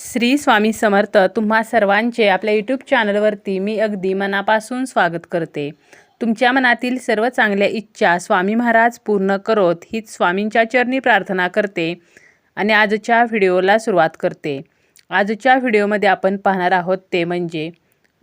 श्री स्वामी समर्थ तुम्हा सर्वांचे आपल्या यूट्यूब चॅनलवरती मी अगदी मनापासून स्वागत करते. तुमच्या मनातील सर्व चांगल्या इच्छा स्वामी महाराज पूर्ण करोत हीच स्वामींच्या चरणी प्रार्थना करते आणि आजच्या व्हिडिओला सुरुवात करते. आजच्या व्हिडिओमध्ये आपण पाहणार आहोत ते म्हणजे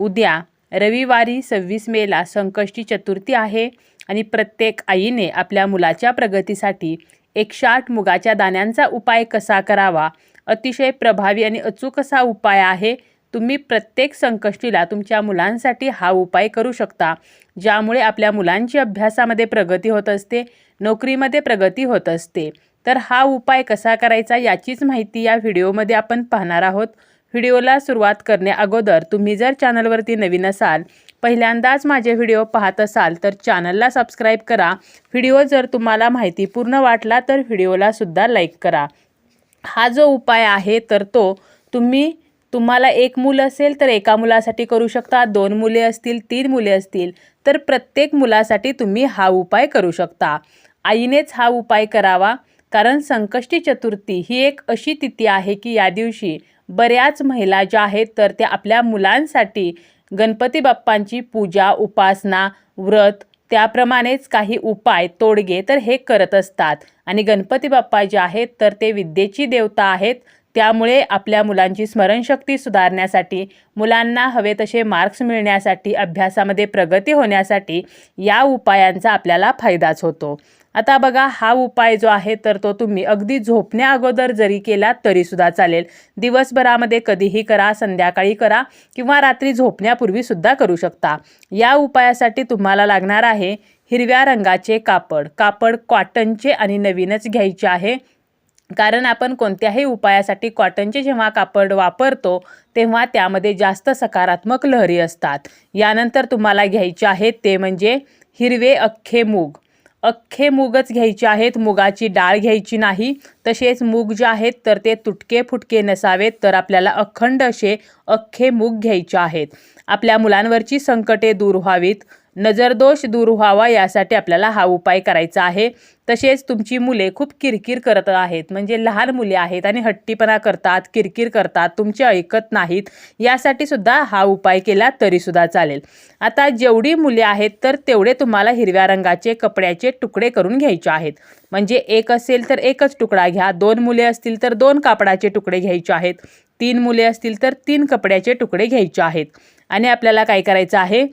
उद्या रविवारी सव्वीस मेला संकष्टी चतुर्थी आहे आणि प्रत्येक आईने आपल्या मुलाच्या प्रगतीसाठी एकशे आठ मुगाच्या दाण्यांचा उपाय कसा करावा अतिशय प्रभावी आणि अचूक असा उपाय आहे. तुम्ही प्रत्येक संकष्टीला तुमच्या मुलांसाठी हा उपाय करू शकता ज्यामुळे आपल्या मुलांची अभ्यासामध्ये प्रगती होत असते नोकरीमध्ये प्रगती होत असते. तर हा उपाय कसा करायचा याचीच माहिती या व्हिडिओमध्ये आपण पाहणार आहोत. व्हिडिओला सुरुवात करण्या अगोदर तुम्ही जर चॅनलवरती नवीन असाल पहिल्यांदाच माझे व्हिडिओ पाहत असाल तर चॅनलला सबस्क्राईब करा. व्हिडिओ जर तुम्हाला माहिती पूर्ण वाटला तर व्हिडिओलासुद्धा लाईक करा. हा जो उपाय आहे तर तो तुम्ही तुम्हाला एक मूल असेल तर एका मुलासाठी करू शकता. दोन मुले असतील तीन मुले असतील तर प्रत्येक मुलासाठी तुम्ही हा उपाय करू शकता. आईनेच हा उपाय करावा कारण संकष्टी चतुर्थी ही एक अशी तिथी आहे की या दिवशी बऱ्याच महिला ज्या आहेत तर त्या आपल्या मुलांसाठी गणपती बाप्पांची पूजा उपासना व्रत त्याप्रमाणेच काही उपाय तोडगे तर हे करत असतात. आणि गणपती बाप्पा जे आहेत तर ते विद्येची देवता आहेत. त्यामुळे आपल्या मुलांची स्मरणशक्ती सुधारण्यासाठी मुलांना हवे तसे मार्क्स मिळण्यासाठी अभ्यासामध्ये प्रगती होण्यासाठी या उपायांचा आपल्याला फायदाच होतो. आता बघा हा उपाय जो आहे तर तो तुम्ही अगदी झोपण्या अगोदर जरी केला तरीसुद्धा चालेल. दिवसभरामध्ये कधीही करा संध्याकाळी करा किंवा रात्री झोपण्यापूर्वी सुद्धा करू शकता. या उपायासाठी तुम्हाला लागणार आहे हिरव्या रंगाचे कापड. कापड कॉटनचे आणि नवीनच घ्यायचे आहे. कारण आपण कोणत्याही उपायासाठी कॉटनचे जेव्हा कापड वापरतो तेव्हा त्यामध्ये जास्त सकारात्मक लहरी असतात. यानंतर तुम्हाला घ्यायचे आहेत ते म्हणजे हिरवे अख्खे मूग. अख्खे मूगच घ्यायचे आहेत मुगाची डाळ घ्यायची नाही. तसेच मूग जे आहेत तर ते तुटके फुटके नसावेत तर आपल्याला अखंड असे अख्खे मूग घ्यायचे आहेत. आपल्या मुलांवरची संकटे दूर व्हावीत. नजरदोष दूर व्हावा यासाठी आपल्याला हा उपाय करायचा आहे. तसेच तुमची मुले खूप किरकिर करत आहेत. म्हणजे लहान मुले आहेत आणि हट्टीपणा करतात किरकिर करतात तुमचे ऐकत नाहीत. यासाठी सुद्धा हा उपाय केला तरीसुद्धा चालेल. आता जेवढी मुले आहेत तर तेवढे तुम्हाला हिरव्या रंगाचे कपड्याचे तुकडे करून घ्यायचे आहेत. म्हणजे एक असेल तर एकच तुकडा घ्या. दोन मुले असतील तर दोन कापडाचे तुकडे घ्यायचे आहेत. तीन मुले असतील तर तीन कपड्याचे तुकडे घ्यायचे आहेत. आणि आपल्याला काय करायचं आहे?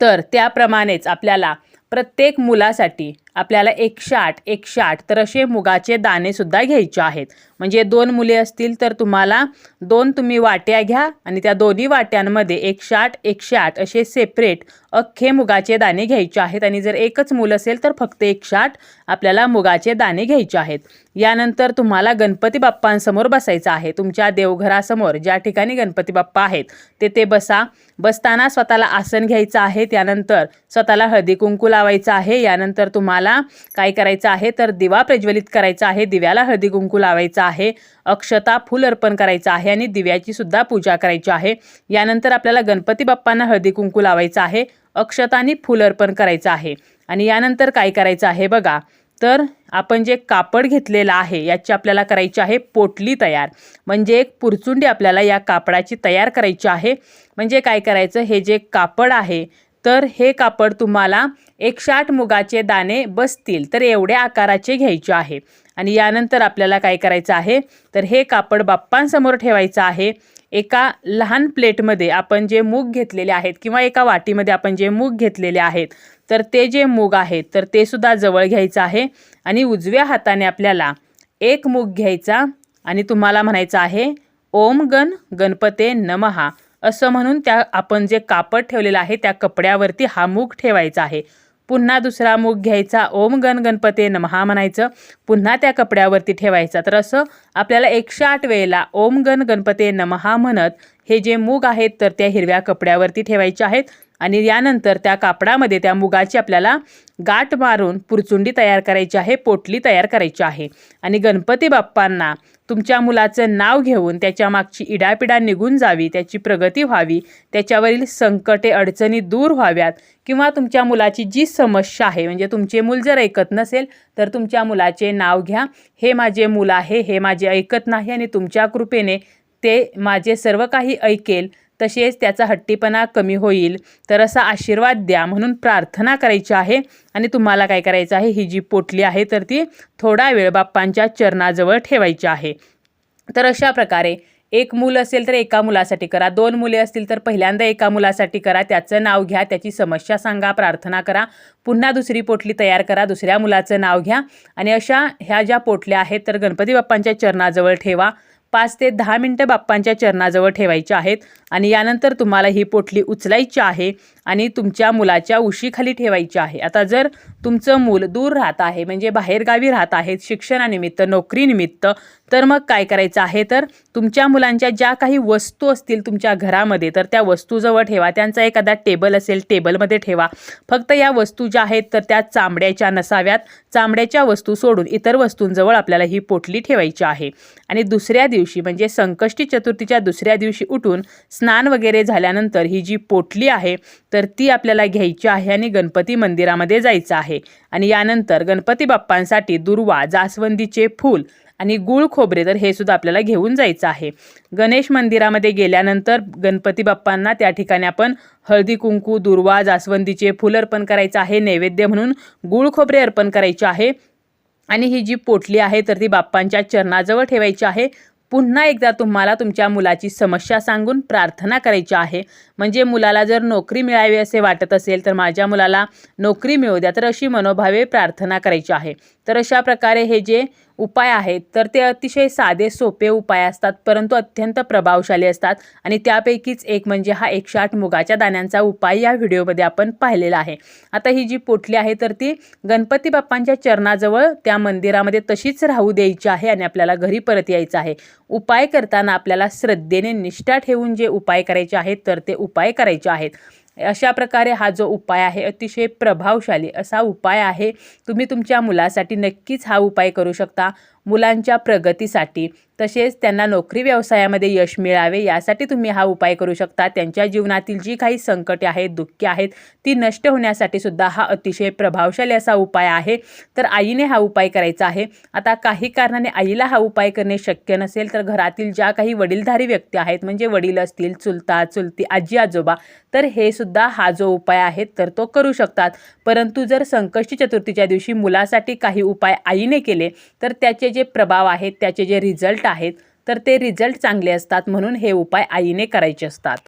तर त्याप्रमाणेच आपल्याला प्रत्येक मुलासाठी आपल्याला एकशे आठ एकशे आठ. तर असे मुगाचे दाणेसुद्धा घ्यायचे आहेत. म्हणजे दोन मुले असतील तर तुम्हाला दोन तुम्ही वाट्या घ्या आणि त्या दोन्ही वाट्यांमध्ये एकशे आठ एकशे आठ असे सेपरेट अख्खे मुगाचे दाणे घ्यायचे आहेत. आणि जर एकच मूल असेल तर फक्त एकशे आठ आपल्याला मुगाचे दाणे घ्यायचे आहेत. यानंतर तुम्हाला गणपती बाप्पांसमोर बसायचं आहे. तुमच्या देवघरासमोर ज्या ठिकाणी गणपती बाप्पा आहेत तेथे बसा. बसताना स्वतःला आसन घ्यायचं आहे. त्यानंतर स्वतःला हळदी कुंकू लावायचं आहे. यानंतर तुम्हाला काय करायचं आहे? तर दिवा प्रज्वलित करायचा आहे दिव्याला हळदी कुंकू लावायचा आहे अक्षता फूल अर्पण करायचं आहे आणि दिव्याची सुद्धा पूजा करायची आहे. यानंतर आपल्याला गणपती बाप्पांना हळदी कुंकू लावायचं आहे अक्षतानी फूल अर्पण करायचं आहे. आणि यानंतर काय करायचं आहे बघा तर आपण जे कापड घेतलेलं आहे याची आपल्याला करायची आहे पोटली तयार. म्हणजे एक पुरचुंडी आपल्याला या कापडाची तयार करायची आहे. म्हणजे काय करायचं? हे जे कापड आहे तर हे कापड तुम्हाला एक साठ मुगाचे दाणे बसतील. तर एवढ्या आकाराचे घ्यायचे आहे. आणि यानंतर आपल्याला काय करायचं आहे? तर हे कापड बाप्पांसमोर ठेवायचं आहे. एका लहान प्लेटमध्ये आपण जे मूग घेतलेले आहेत किंवा एका वाटीमध्ये आपण जे मूग घेतलेले आहेत तर ते जे मूग आहेत तर ते सुद्धा जवळ घ्यायचं आहे. आणि उजव्या हाताने आपल्याला एक मूग घ्यायचा. आणि तुम्हाला म्हणायचं आहे ओम गण गणपते नमहा. असं म्हणून त्या आपण जे कापड ठेवलेलं आहे त्या कपड्यावरती हा मूग ठेवायचा आहे. पुन्हा दुसरा मूग घ्यायचा. ओम गण गणपते नमहा म्हणायचं. पुन्हा त्या कपड्यावरती ठेवायचा. तर असं आपल्याला एकशे आठ वेळेला ओम गण गणपते नमहा म्हणत हे जे मूग आहेत तर त्या हिरव्या कपड्यावरती ठेवायचे आहेत. आणि यानंतर त्या कापडामध्ये त्या मुगाची आपल्याला गाठ मारून पुरचुंडी तयार करायची आहे पोटली तयार करायची आहे. आणि गणपती बाप्पांना तुमच्या मुलाचं नाव घेऊन त्याच्या मागची इडापिडा निघून जावी त्याची प्रगती व्हावी त्याच्यावरील संकटे अडचणी दूर व्हाव्यात किंवा तुमच्या मुलाची जी समस्या आहे म्हणजे तुमचे मूल जर ऐकत नसेल तर तुमच्या मुलाचे नाव घ्या. हे माझे मूल आहे हे माझे ऐकत नाही आणि तुमच्या कृपेने ते माझे सर्व काही ऐकेल तसेच त्याचा हट्टीपणा कमी होईल. तर असा आशीर्वाद द्या म्हणून प्रार्थना करायची आहे. आणि तुम्हाला काय करायचं आहे? ही जी पोटली आहे तर ती थोडा वेळ बाप्पांच्या चरणाजवळ ठेवायची आहे. तर अशा प्रकारे एक मूल असेल तर एका मुलासाठी करा. दोन मुले असतील तर पहिल्यांदा एका मुलासाठी करा. त्याचं नाव घ्या त्याची समस्या सांगा प्रार्थना करा. पुन्हा दुसरी पोटली तयार करा दुसऱ्या मुलाचं नाव घ्या. आणि अशा ह्या ज्या पोटल्या आहेत तर गणपती बाप्पांच्या चरणाजवळ ठेवा. पाच ते दहा मिनटं बाप्पांच्या चरणाजवळ ठेवायच्या आहेत आणि यानंतर तुम्हाला ही पोटली उचलायची आहे आणि तुमच्या मुलाच्या उशीखाली ठेवायची आहे. आता जर तुमचं मूल दूर राहत आहे म्हणजे बाहेरगावी राहत आहेत शिक्षणानिमित्त नोकरीनिमित्त तर मग काय करायचं आहे? तर तुमच्या मुलांच्या ज्या काही वस्तू असतील तुमच्या घरामध्ये तर त्या वस्तूजवळ ठेवा. त्यांचा एखादा टेबल असेल टेबलमध्ये ठेवा. फक्त या वस्तू ज्या आहेत तर त्या चांबड्याच्या नसाव्यात. चांबड्याच्या वस्तू सोडून इतर वस्तूंजवळ आपल्याला ही पोटली ठेवायची आहे. आणि दुसऱ्या दिवशी म्हणजे संकष्टी चतुर्थीच्या दुसऱ्या दिवशी उठून स्नान वगैरे झाल्यानंतर ही जी पोटली आहे तर ती आपल्याला घ्यायची आहे आणि गणपती मंदिरामध्ये जायचं आहे. आणि यानंतर गणपती बाप्पांसाठी दुर्वा जास्वंदीचे फूल आणि गुळ खोबरे तर हे सुद्धा आपल्याला घेऊन जायचं आहे. गणेश मंदिरामध्ये गेल्यानंतर गणपती बाप्पांना त्या ठिकाणी आपण हळदी कुंकू दुर्वा जास्वंदीचे फूल अर्पण करायचं आहे नैवेद्य म्हणून गुळ खोबरे अर्पण करायचे आहे. आणि ही जी पोटली आहे तर ती बाप्पांच्या चरणाजवळ ठेवायची आहे. पुन्हा एकदा तुम्हाला तुमच्या मुलाची समस्या सांगून प्रार्थना करायची आहे. म्हणजे मुलाला जर नोकरी मिळावी असे वाटत असेल तर माझ्या मुलाला नोकरी मिळू द्या. तर अशी मनोभावे प्रार्थना करायची आहे. तर अशा प्रकारे हे जे उपाय आहेत तर ते अतिशय साधे सोपे उपाय असतात परंतु अत्यंत प्रभावशाली असतात. आणि त्यापैकीच एक म्हणजे हा एकशे आठ मुगाच्या दाण्यांचा उपाय या व्हिडिओमध्ये आपण पाहिलेला आहे. आता ही जी पोटली आहे तर ती गणपती बाप्पांच्या चरणाजवळ त्या मंदिरामध्ये तशीच राहू द्यायची आहे आणि आपल्याला घरी परत यायचं आहे. उपाय करताना आपल्याला श्रद्धेने निष्ठा ठेवून जे उपाय करायचे आहेत तर ते उपाय करायचे आहेत. अशा प्रकारे हा जो उपाय आहे अतिशय प्रभावशाली असा उपाय आहे. तुम्ही तुमच्या मुलासाठी नक्कीच हा उपाय करू शकता. मुलांच्या प्रगतीसाठी तसेच त्यांना नोकरी व्यवसायामध्ये यश मिळावे यासाठी तुम्ही हा उपाय करू शकता. त्यांच्या जीवनातील जी काही संकटे आहेत दुःखे आहेत ती नष्ट होण्यासाठी सुद्धा हा अतिशय प्रभावशाली असा उपाय आहे. तर आईने हा उपाय करायचा आहे. आता काही कारणाने आईला हा उपाय करणे शक्य नसेल तर घरातील ज्या काही वडीलधारी व्यक्ती आहेत म्हणजे वडील असतील चुलता चुलती आजी आजोबा तर हे सुद्धा हा जो उपाय आहे तर तो करू शकतात. परंतु जर संकष्टी चतुर्थीच्या दिवशी मुलासाठी काही उपाय आईने केले तर त्याचे जे प्रभाव आहेत त्याचे जे रिझल्ट आहेत तर ते रिझल्ट चांगले असतात म्हणून हे उपाय आईने करायचे असतात.